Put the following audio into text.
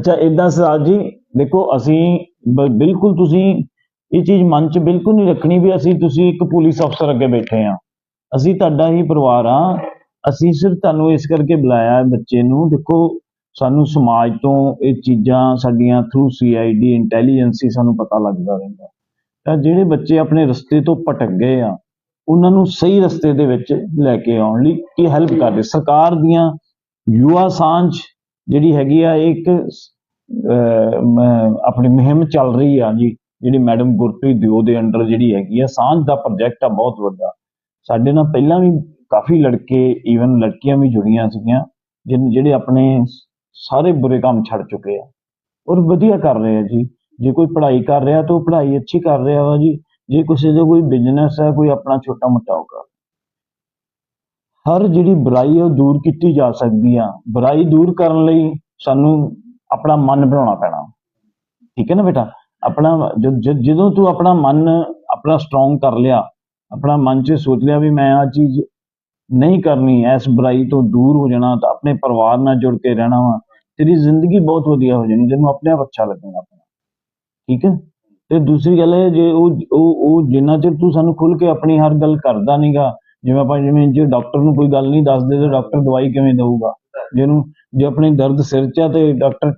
ਅੱਛਾ ਇਦਾਂ ਸਰਾਜ ਜੀ, ਦੇਖੋ ਅਸੀਂ ਬ- ਬਿਲਕੁਲ ਤੁਸੀਂ ਇਹ ਚੀਜ਼ ਮਨ 'ਚ ਬਿਲਕੁਲ ਨਹੀਂ ਰੱਖਣੀ ਵੀ ਅਸੀਂ ਤੁਸੀਂ ਇੱਕ ਪੁਲਿਸ ਅਫਸਰ ਅੱਗੇ ਬੈਠੇ ਆ। ਅਸੀਂ ਤੁਹਾਡਾ ਹੀ ਪਰਿਵਾਰ ਆ। ਅਸੀਂ ਸਿਰਫ ਤੁਹਾਨੂੰ ਇਸ ਕਰਕੇ ਬੁਲਾਇਆ ਬੱਚੇ ਨੂੰ, ਦੇਖੋ ਸਾਨੂੰ ਸਮਾਜ ਤੋਂ ਇਹ ਚੀਜ਼ਾਂ ਸਾਡੀਆਂ ਥਰੂ ਸੀਆਈਡੀ ਇੰਟੈਲੀਜੈਂਸੀ ਸਾਨੂੰ ਪਤਾ ਲੱਗਦਾ ਰਹਿੰਦਾ। ਤਾਂ ਜਿਹੜੇ ਬੱਚੇ ਆਪਣੇ ਰਸਤੇ ਤੋਂ ਭਟਕ ਗਏ ਆ, ਉਹਨਾਂ ਨੂੰ ਸਹੀ ਰਸਤੇ ਦੇ ਵਿੱਚ ਲੈ ਕੇ ਆਉਣ ਲਈ ਇਹ ਹੈਲਪ ਕਰਦੇ? ਸਰਕਾਰ ਦੀਆਂ ਯੁਵਾ ਸਾਂਝ ਜਿਹੜੀ ਹੈਗੀ ਆ, ਇਹ ਇੱਕ ਆਪਣੀ ਮੁਹਿੰਮ ਚੱਲ ਰਹੀ ਆ ਜੀ, ਜਿਹੜੀ ਮੈਡਮ ਗੁਰਪ੍ਰੀਤ ਦਿਓ ਦੇ ਅੰਡਰ ਜਿਹੜੀ ਹੈਗੀ ਆ, ਸਾਂਝ ਦਾ ਪ੍ਰੋਜੈਕਟ ਆ ਬਹੁਤ ਵੱਡਾ। ਸਾਡੇ ਨਾਲ ਪਹਿਲਾਂ ਵੀ ਕਾਫੀ ਲੜਕੇ ਈਵਨ ਲੜਕੀਆਂ ਵੀ ਜੁੜੀਆਂ ਸੀਗੀਆਂ, ਜਿਨ, ਜਿਹੜੇ ਆਪਣੇ ਸਾਰੇ ਬੁਰੇ ਕੰਮ ਛੱਡ ਚੁੱਕੇ ਆ। ਔਰ ਵਧੀਆ ਕਰ ਰਹੇ ਆ ਜੀ। ਜੇ ਕੋਈ ਪੜ੍ਹਾਈ ਕਰ ਰਿਹਾ ਤਾਂ ਉਹ ਪੜ੍ਹਾਈ ਅੱਛੀ ਕਰ ਰਿਹਾ ਵਾ ਜੀ। ਜੇ ਕਿਸੇ ਦਾ ਕੋਈ ਬਿਜ਼ਨਸ ਹੈ ਕੋਈ ਆਪਣਾ ਛੋਟਾ ਮੋਟਾ ਹੋਗਾ ਹਰ ਜਿਹੜੀ ਬੁਰਾਈ ਹੈ ਉਹ ਦੂਰ ਕੀਤੀ ਜਾ ਸਕਦੀ ਆ। ਬੁਰਾਈ ਦੂਰ ਕਰਨ ਲਈ ਸਾਨੂੰ ਆਪਣਾ ਮਨ ਬਣਾਉਣਾ ਪੈਣਾ। ਠੀਕ ਹੈ ਨਾ ਬੇਟਾ? ਆਪਣਾ ਜਦੋਂ ਤੂੰ ਆਪਣਾ ਮਨ ਆਪਣਾ ਸਟਰੋਂਗ ਕਰ ਲਿਆ, ਆਪਣਾ ਮਨ 'ਚ ਸੋਚ ਲਿਆ ਵੀ ਮੈਂ ਆ ਚੀਜ਼ ਨਹੀਂ ਕਰਨੀ, ਇਸ ਬੁਰਾਈ ਤੋਂ ਦੂਰ ਹੋ ਜਾਣਾ, ਤਾਂ ਆਪਣੇ ਪਰਿਵਾਰ ਨਾਲ ਜੁੜ ਕੇ ਰਹਿਣਾ ਵਾ, ਤੇਰੀ ਜ਼ਿੰਦਗੀ ਬਹੁਤ ਵਧੀਆ ਹੋ ਜਾਣੀ, ਤੈਨੂੰ ਆਪਣੇ ਆਪ ਅੱਛਾ ਲੱਗੇਗਾ ਆਪਣਾ। ਠੀਕ ਹੈ? ਤੇ ਦੂਸਰੀ ਗੱਲ ਹੈ ਜੇ ਉਹ ਉਹ ਉਹ ਜਿੰਨਾ ਚਿਰ ਤੂੰ ਸਾਨੂੰ ਖੁੱਲ ਕੇ ਆਪਣੀ ਹਰ ਗੱਲ ਕਰਦਾ ਨਹੀਂਗਾ ਜਿਵੇਂ ਆਪਾਂ ਜਿਵੇਂ ਜੇ ਡਾਕਟਰ ਨੂੰ ਕੋਈ ਗੱਲ ਨਹੀਂ ਦੱਸਦੇ ਤਾਂ ਡਾਕਟਰ ਦਵਾਈ ਕਿਵੇਂ ਦਊਗਾ? ਜਿਹਨੂੰ ਜੇ ਆਪਣੀ ਦਰਦ ਸਿਰ 'ਚ ਆ ਤੇ ਡਾਕਟਰ